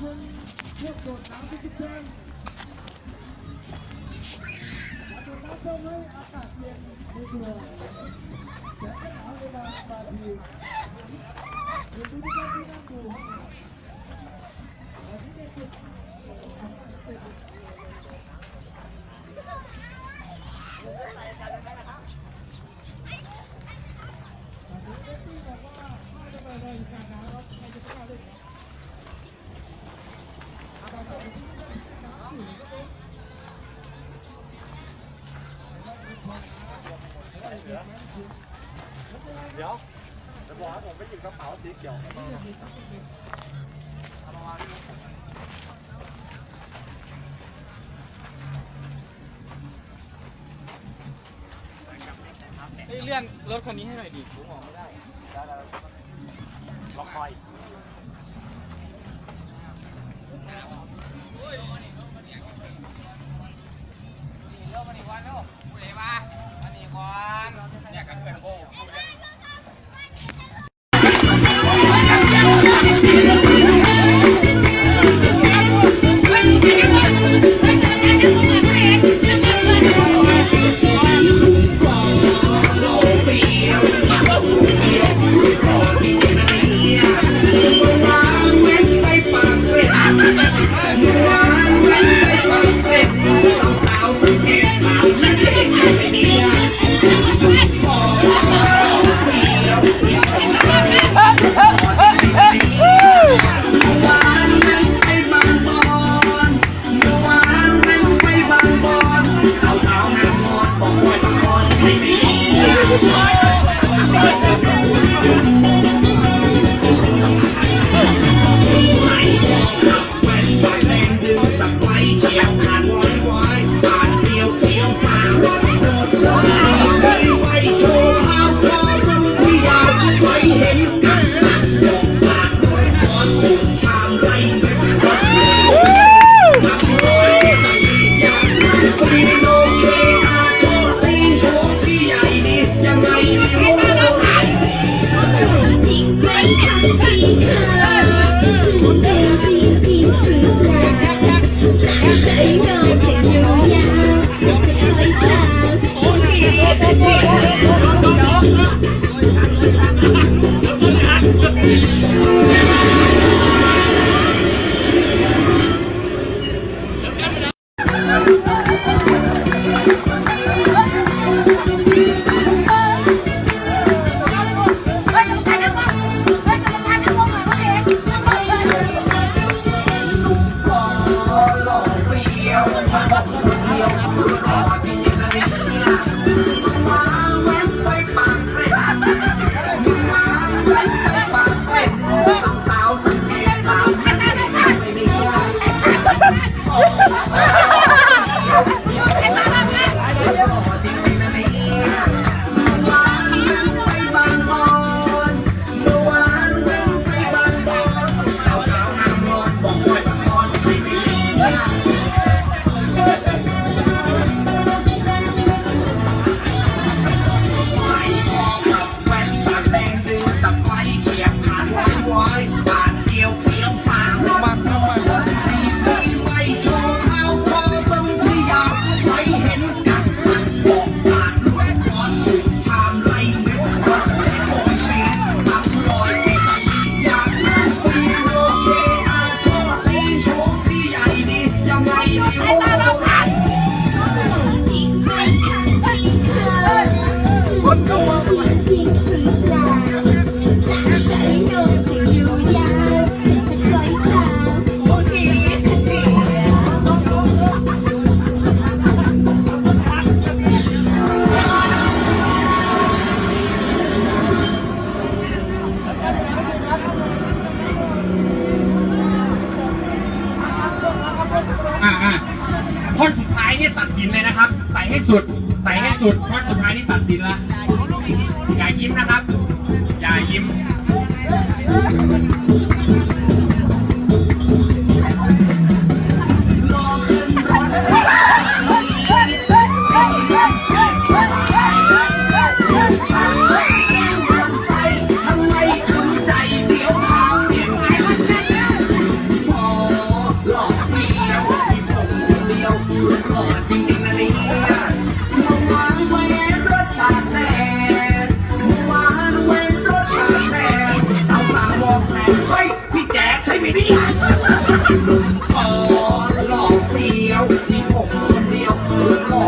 คุณพวกโดดน้ำที่คิด เดี๋ยวจะบอกว่าผมไปหยิบกระเป๋าสีเขียวมาเอามาวางนี่เฮ้ยเลื่อนรถคันนี้ให้หน่อยดิผมออกไม่ได้ ล็อกคอย เร็วมา ท่อนสุดท้ายเนี่ยตัดสินเลยนะครับ ใส่ให้สุด ใส่ให้สุดท่อนสุดท้ายนี่ตัดสินละอย่ายิ้มนะครับ อย่ายิ้ม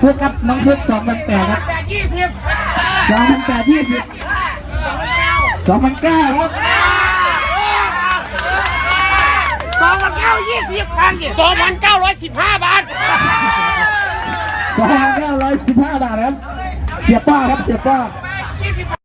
พวกกับน้องเพชรดสองพันแปดครับยี่สิบสองพันแปดยี่สิบสองพันเก้าสองพันเก้ายี่สิบพันสองพันเก้าร้อยสิบห้าบาทสองพันเก้าร้อยสิบห้าบาทครับเสียป้าครับเสียป้า